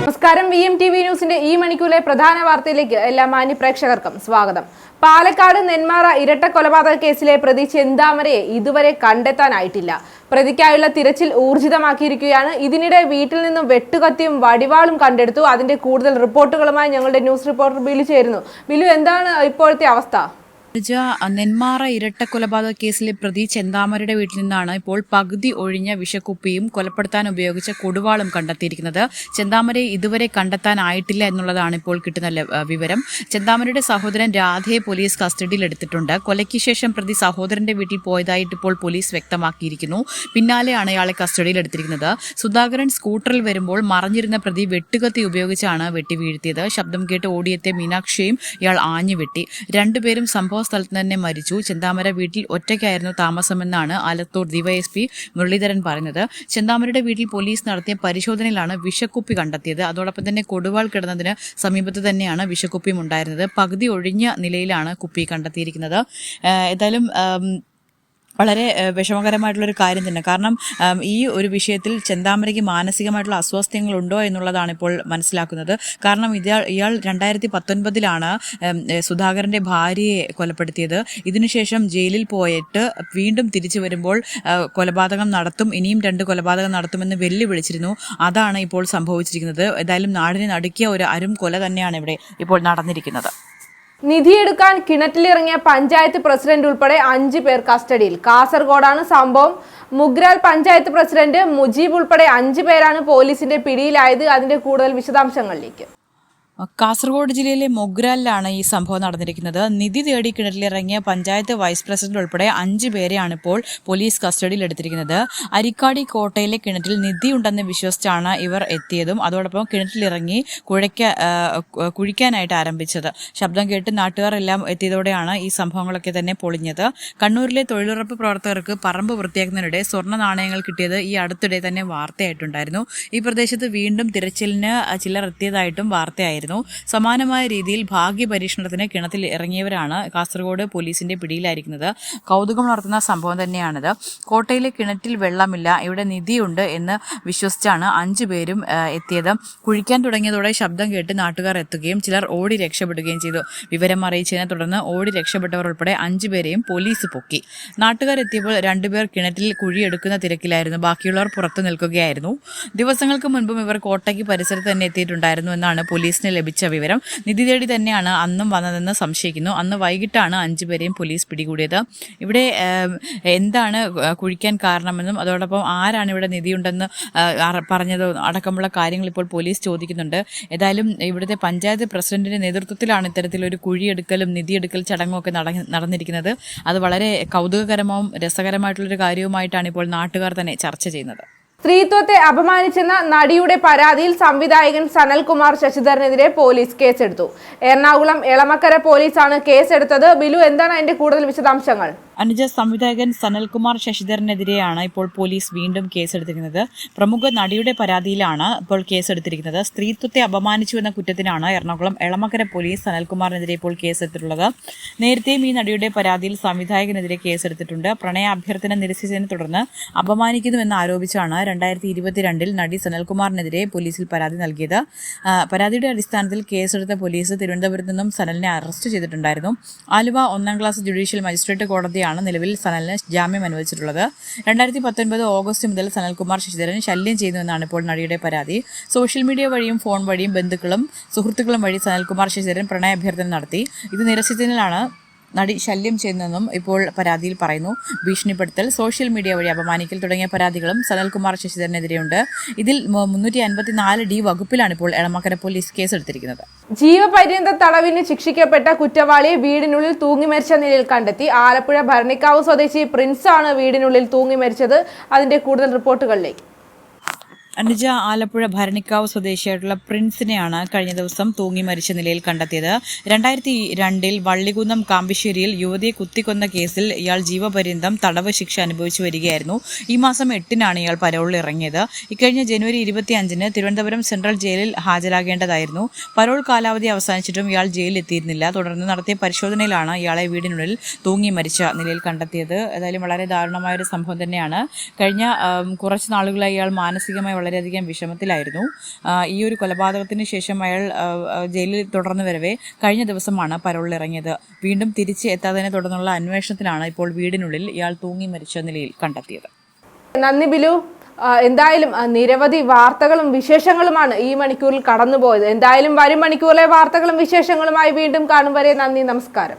നമസ്കാരം. V M T V ന്യൂസിന്റെ ഈ മണിക്കൂറിലെ പ്രധാന വാർത്തയിലേക്ക് എല്ലാ മാന്യ പ്രേക്ഷകർക്കും സ്വാഗതം. പാലക്കാട് നെന്മാറ ഇരട്ട കൊലപാതക കേസിലെ പ്രതി ചെന്താമരയെ ഇതുവരെ കണ്ടെത്താനായിട്ടില്ല. പ്രതിക്കായുള്ള തിരച്ചിൽ ഊർജിതമാക്കിയിരിക്കുകയാണ്. ഇതിനിടെ വീട്ടിൽ നിന്നും വെട്ടുകത്തിയും വടിവാളും കണ്ടെടുത്തു. അതിന്റെ കൂടുതൽ റിപ്പോർട്ടുകളുമായി ഞങ്ങളുടെ ന്യൂസ് റിപ്പോർട്ടർ ബിലു ചേരുന്നു. ബിലു എന്താണ് ഇപ്പോഴത്തെ അവസ്ഥ? അനുജ നെന്മാറ ഇരട്ട കൊലപാതക കേസിലെ പ്രതി ചെന്താമരയുടെ വീട്ടിൽ നിന്നാണ് ഇപ്പോൾ പകുതി ഒഴിഞ്ഞ വിഷക്കുപ്പിയും കൊലപ്പെടുത്താൻ ഉപയോഗിച്ച കൊടുവാളും കണ്ടെത്തിയിരിക്കുന്നത്. ചെന്താമരയെ ഇതുവരെ കണ്ടെത്താനായിട്ടില്ല എന്നുള്ളതാണ് ഇപ്പോൾ കിട്ടുന്ന വിവരം. ചെന്താമരയുടെ സഹോദരൻ രാധയെ പോലീസ് കസ്റ്റഡിയിലെടുത്തിട്ടുണ്ട് കൊലയ്ക്ക് ശേഷം പ്രതി സഹോദരന്റെ വീട്ടിൽ പോയതായിട്ട് ഇപ്പോൾ പോലീസ് വ്യക്തമാക്കിയിരിക്കുന്നു. പിന്നാലെയാണ് ഇയാളെ കസ്റ്റഡിയിലെടുത്തിരിക്കുന്നത് സുധാകരൻ സ്കൂട്ടറിൽ വരുമ്പോൾ മറഞ്ഞിരുന്ന പ്രതി വെട്ടുകത്തി ഉപയോഗിച്ചാണ് വെട്ടി വീഴ്ത്തിയത്. ശബ്ദം കേട്ട് ഓടിയെത്തിയ മീനാക്ഷിയും ഇയാൾ ആഞ്ഞു വെട്ടി രണ്ടുപേരും സംഭവ സ്ഥലത്ത് തന്നെ മരിച്ചു. ചെന്താമര വീട്ടിൽ ഒറ്റയ്ക്കായിരുന്നു താമസമെന്നാണ് ആലത്തൂർ ഡിവൈഎസ്പി മുരളീധരൻ പറയുന്നത്. ചെന്താമരയുടെ വീട്ടിൽ പോലീസ് നടത്തിയ പരിശോധനയിലാണ് വിഷക്കുപ്പി കണ്ടെത്തിയത്. അതോടൊപ്പം തന്നെ കൊടുവാൾ കിടന്നതിന് സമീപത്ത് തന്നെയാണ് വിഷക്കുപ്പിയും ഉണ്ടായിരുന്നത്. പകുതി ഒഴിഞ്ഞ നിലയിലാണ് കുപ്പി കണ്ടെത്തിയിരിക്കുന്നത്. ഏതായാലും വളരെ വിഷമകരമായിട്ടുള്ളൊരു കാര്യം തന്നെ. കാരണം ഈ ഒരു വിഷയത്തിൽ ചെന്താമരയ്ക്ക് മാനസികമായിട്ടുള്ള ഉണ്ടോ എന്നുള്ളതാണ് ഇപ്പോൾ മനസ്സിലാക്കുന്നത്. കാരണം ഇയാൾ ഇയാൾ രണ്ടായിരത്തി പത്തൊൻപതിലാണ് സുധാകരന്റെ ഭാര്യയെ കൊലപ്പെടുത്തിയത്. ഇതിനുശേഷം ജയിലിൽ പോയിട്ട് വീണ്ടും തിരിച്ചു വരുമ്പോൾ കൊലപാതകം നടത്തും ഇനിയും രണ്ട് കൊലപാതകം നടത്തുമെന്ന് വെല്ലുവിളിച്ചിരുന്നു. അതാണ് ഇപ്പോൾ സംഭവിച്ചിരിക്കുന്നത്. ഏതായാലും നാടിനെ നടുക്കിയ ഒരു അരും കൊല തന്നെയാണ് ഇവിടെ ഇപ്പോൾ നടന്നിരിക്കുന്നത്. നിധിയെടുക്കാൻ കിണറ്റിലിറങ്ങിയ പഞ്ചായത്ത് പ്രസിഡന്റ് ഉൾപ്പെടെ അഞ്ചു പേർ കസ്റ്റഡിയിൽ. കാസർഗോഡാണ് സംഭവം. മുഗ്രാൽ പഞ്ചായത്ത് പ്രസിഡന്റ് മുജീബ് ഉൾപ്പെടെ അഞ്ചു പേരാണ് പോലീസിന്റെ പിടിയിലായത്. അതിന്റെ കൂടുതൽ വിശദാംശങ്ങളിലേക്ക്. കാസർഗോഡ് ജില്ലയിലെ മൊഗ്രാലിലാണ് ഈ സംഭവം നടന്നിരിക്കുന്നത്. നിധി തേടി കിണറ്റിലിറങ്ങിയ പഞ്ചായത്ത് വൈസ് പ്രസിഡന്റ് ഉൾപ്പെടെ അഞ്ച് പേരെയാണ് ഇപ്പോൾ പോലീസ് കസ്റ്റഡിയിൽ എടുത്തിരിക്കുന്നത്. അരിക്കാടി കോട്ടയിലെ കിണറ്റിൽ നിധി ഉണ്ടെന്ന് വിശ്വസിച്ചാണ് ഇവർ എത്തിയതും അതോടൊപ്പം കിണറ്റിലിറങ്ങി കുഴയ്ക്ക കുഴിക്കാനായിട്ട് ആരംഭിച്ചത്. ശബ്ദം കേട്ട് നാട്ടുകാരെല്ലാം എത്തിയതോടെയാണ് ഈ സംഭവങ്ങളൊക്കെ തന്നെ പൊളിഞ്ഞത്. കണ്ണൂരിലെ തൊഴിലുറപ്പ് പ്രവർത്തകർക്ക് പറമ്പ് വൃത്തിയാക്കുന്നതിനിടെ സ്വർണ നാണയങ്ങൾ കിട്ടിയത് ഈ അടുത്തിടെ തന്നെ വാർത്തയായിട്ടുണ്ടായിരുന്നു. ഈ പ്രദേശത്ത് വീണ്ടും തിരച്ചിലിന് ചിലർ എത്തിയതായിട്ടും വാർത്തയായിരുന്നു. സമാനമായ രീതിയിൽ ഭാഗ്യ പരീക്ഷണത്തിന് കിണറ്റിൽ ഇറങ്ങിയവരാണ് കാസർഗോഡ് പോലീസിന്റെ പിടിയിലായിരിക്കുന്നത്. കൗതുകം നടത്തുന്ന സംഭവം തന്നെയാണിത്. കോട്ടയിലെ കിണറ്റിൽ വെള്ളമില്ല ഇവിടെ നിധിയുണ്ട് എന്ന് വിശ്വസിച്ചാണ് അഞ്ചു പേരും എത്തിയത്. കുഴിക്കാൻ തുടങ്ങിയതോടെ ശബ്ദം കേട്ട് നാട്ടുകാർ എത്തുകയും ചിലർ ഓടി രക്ഷപ്പെടുകയും ചെയ്തു. വിവരം അറിയിച്ചതിനെ തുടർന്ന് ഓടി രക്ഷപ്പെട്ടവർ ഉൾപ്പെടെ അഞ്ചു പേരെയും പോലീസ് പൊക്കി. നാട്ടുകാർ എത്തിയപ്പോൾ രണ്ടുപേർ കിണറ്റിൽ കുഴിയെടുക്കുന്ന തിരക്കിലായിരുന്നു. ബാക്കിയുള്ളവർ പുറത്തു നിൽക്കുകയായിരുന്നു. ദിവസങ്ങൾക്ക് മുൻപും ഇവർ കോട്ടയ്ക്ക് പരിസരത്ത് തന്നെ എത്തിയിട്ടുണ്ടായിരുന്നു എന്നാണ് പോലീസിന് ലഭിച്ച വിവരം നിധി തേടി തന്നെയാണ് അന്നും വന്നതെന്ന് സംശയിക്കുന്നു. അന്ന് വൈകിട്ടാണ് അഞ്ചുപേരെയും പോലീസ് പിടികൂടിയത്. ഇവിടെ എന്താണ് കുഴിക്കാൻ കാരണമെന്നും അതോടൊപ്പം ആരാണ് ഇവിടെ നിധിയുണ്ടെന്ന് പറഞ്ഞതോ അടക്കമുള്ള കാര്യങ്ങൾ ഇപ്പോൾ പോലീസ് ചോദിക്കുന്നുണ്ട്. ഏതായാലും ഇവിടുത്തെ പഞ്ചായത്ത് പ്രസിഡന്റിന്റെ നേതൃത്വത്തിലാണ് ഇത്തരത്തിലൊരു കുഴിയെടുക്കലും നിധിയെടുക്കൽ ചടങ്ങും ഒക്കെ നട- നടന്നിരിക്കുന്നത്. അത് വളരെ കൗതുകകരമാവും രസകരമായിട്ടുള്ളൊരു കാര്യവുമായിട്ടാണ് ഇപ്പോൾ നാട്ടുകാർ തന്നെ ചർച്ച ചെയ്യുന്നത്. സ്ത്രീത്വത്തെ അപമാനിച്ചെന്ന നടിയുടെ പരാതിയിൽ സംവിധായകൻ സനൽകുമാർ ശശിധരനെതിരെ പോലീസ് കേസെടുത്തു. എറണാകുളം എളമക്കര പോലീസാണ് കേസെടുത്തത്. ബിലു എന്താണ് അതിന്റെ കൂടുതൽ വിശദാംശങ്ങൾ? അനുജ സംവിധായകൻ സനൽകുമാർ ശശിധരനെതിരെയാണ് ഇപ്പോൾ പോലീസ് വീണ്ടും കേസെടുത്തിരിക്കുന്നത്. പ്രമുഖ നടിയുടെ പരാതിയിലാണ് ഇപ്പോൾ കേസെടുത്തിരിക്കുന്നത്. സ്ത്രീത്വത്തെ അപമാനിച്ചു എന്ന കുറ്റത്തിനാണ് എറണാകുളം എളമക്കര പോലീസ് സനൽകുമാറിനെതിരെ ഇപ്പോൾ കേസെടുത്തിട്ടുള്ളത്. നേരത്തെയും ഈ നടിയുടെ പരാതിയിൽ സംവിധായകനെതിരെ കേസെടുത്തിട്ടുണ്ട്. പ്രണയ അഭ്യർത്ഥന നിരസിച്ചതിനെ തുടർന്ന് അപമാനിക്കുന്നുവെന്ന് ആരോപിച്ചാണ് രണ്ടായിരത്തി ഇരുപത്തിരണ്ടിൽ നടി സനൽകുമാറിനെതിരെ പോലീസിൽ പരാതി നൽകിയത്. പരാതിയുടെ അടിസ്ഥാനത്തിൽ കേസെടുത്ത പോലീസ് തിരുവനന്തപുരത്ത് നിന്നും സനലിനെ അറസ്റ്റ് ചെയ്തിട്ടുണ്ടായിരുന്നു. ആലുവ ഒന്നാം ക്ലാസ് ജുഡീഷ്യൽ മജിസ്ട്രേറ്റ് കോടതിയാണ് നിലവിൽ സനലിന് ജാമ്യം അനുവദിച്ചിട്ടുള്ളത്. രണ്ടായിരത്തി പത്തൊൻപത് ഓഗസ്റ്റ് മുതൽ സനൽകുമാർ ശശിധരൻ ശല്യം ചെയ്യുന്നുവെന്നാണ് ഇപ്പോൾ നടിയുടെ പരാതി. സോഷ്യൽ മീഡിയ വഴിയും ഫോൺ വഴിയും ബന്ധുക്കളും സുഹൃത്തുക്കളും വഴി സനൽകുമാർ ശശിധരൻ പ്രണയാഭ്യർത്ഥന നടത്തി. ഇത് നിരസിച്ചതിനാലാണ് നടി ശല്യം ചെയ്യുന്നതെന്നും ഇപ്പോൾ പരാതിയിൽ പറയുന്നു. ഭീഷണിപ്പെടുത്തൽ സോഷ്യൽ മീഡിയ വഴി അപമാനിക്കൽ തുടങ്ങിയ പരാതികളും സനൽകുമാർ ശശിധരനെതിരെയുണ്ട്. ഇതിൽ മുന്നൂറ്റി അൻപത്തിനാല് ഡി വകുപ്പിലാണ് ഇപ്പോൾ എളമക്കര പോലീസ് കേസെടുത്തിരിക്കുന്നത്. ജീവപര്യന്ത തടവിന് ശിക്ഷിക്കപ്പെട്ട കുറ്റവാളിയെ വീടിനുള്ളിൽ തൂങ്ങി മരിച്ച നിലയിൽ കണ്ടെത്തി. ആലപ്പുഴ ഭരണിക്കാവ് സ്വദേശി പ്രിൻസ് ആണ് വീടിനുള്ളിൽ തൂങ്ങി മരിച്ചത്. അതിന്റെ കൂടുതൽ റിപ്പോർട്ടുകളിലേക്ക്. അനുജ ആലപ്പുഴ ഭരണിക്കാവ് സ്വദേശിയായിട്ടുള്ള പ്രിൻസിനെയാണ് കഴിഞ്ഞ ദിവസം തൂങ്ങി മരിച്ച നിലയിൽ കണ്ടെത്തിയത്. രണ്ടായിരത്തി രണ്ടിൽ വള്ളികുന്നം കാമ്പിശ്ശേരിയിൽ യുവതിയെ കുത്തിക്കൊന്ന കേസിൽ ഇയാൾ ജീവപര്യന്തം തടവ് ശിക്ഷ അനുഭവിച്ചു വരികയായിരുന്നു. ഈ മാസം എട്ടിനാണ് ഇയാൾ പരോളിൽ ഇറങ്ങിയത്. ഇക്കഴിഞ്ഞ ജനുവരി ഇരുപത്തി അഞ്ചിന് തിരുവനന്തപുരം സെൻട്രൽ ജയിലിൽ ഹാജരാകേണ്ടതായിരുന്നു. പരോൾ കാലാവധി അവസാനിച്ചിട്ടും ഇയാൾ ജയിലിൽ എത്തിയിരുന്നില്ല. തുടർന്ന് നടത്തിയ പരിശോധനയിലാണ് ഇയാളെ വീടിനുള്ളിൽ തൂങ്ങി മരിച്ച നിലയിൽ കണ്ടെത്തിയത്. ഏതായാലും വളരെ ദാരുണമായ ഒരു സംഭവം തന്നെയാണ്. കഴിഞ്ഞ കുറച്ച് നാളുകളായി ഇയാൾ മാനസികമായി വളരെയധികം വിഷമത്തിലായിരുന്നു. ഈ ഒരു കൊലപാതകത്തിന് ശേഷം അയാൾ ജയിലിൽ തുടർന്ന് വരവേ കഴിഞ്ഞ ദിവസമാണ് പരോളിലിറങ്ങിയത് വീണ്ടും തിരിച്ച് എത്താതിനെ തുടർന്നുള്ള അന്വേഷണത്തിലാണ് ഇപ്പോൾ വീടിനുള്ളിൽ ഇയാൾ തൂങ്ങി മരിച്ച നിലയിൽ കണ്ടെത്തിയത്. നന്ദി ബിലു. എന്തായാലും നിരവധി വാർത്തകളും വിശേഷങ്ങളുമാണ് ഈ മണിക്കൂറിൽ കടന്നുപോയത്. എന്തായാലും വരും മണിക്കൂറിലെ വാർത്തകളും വിശേഷങ്ങളുമായി വീണ്ടും കാണും വരെ. നന്ദി നമസ്കാരം.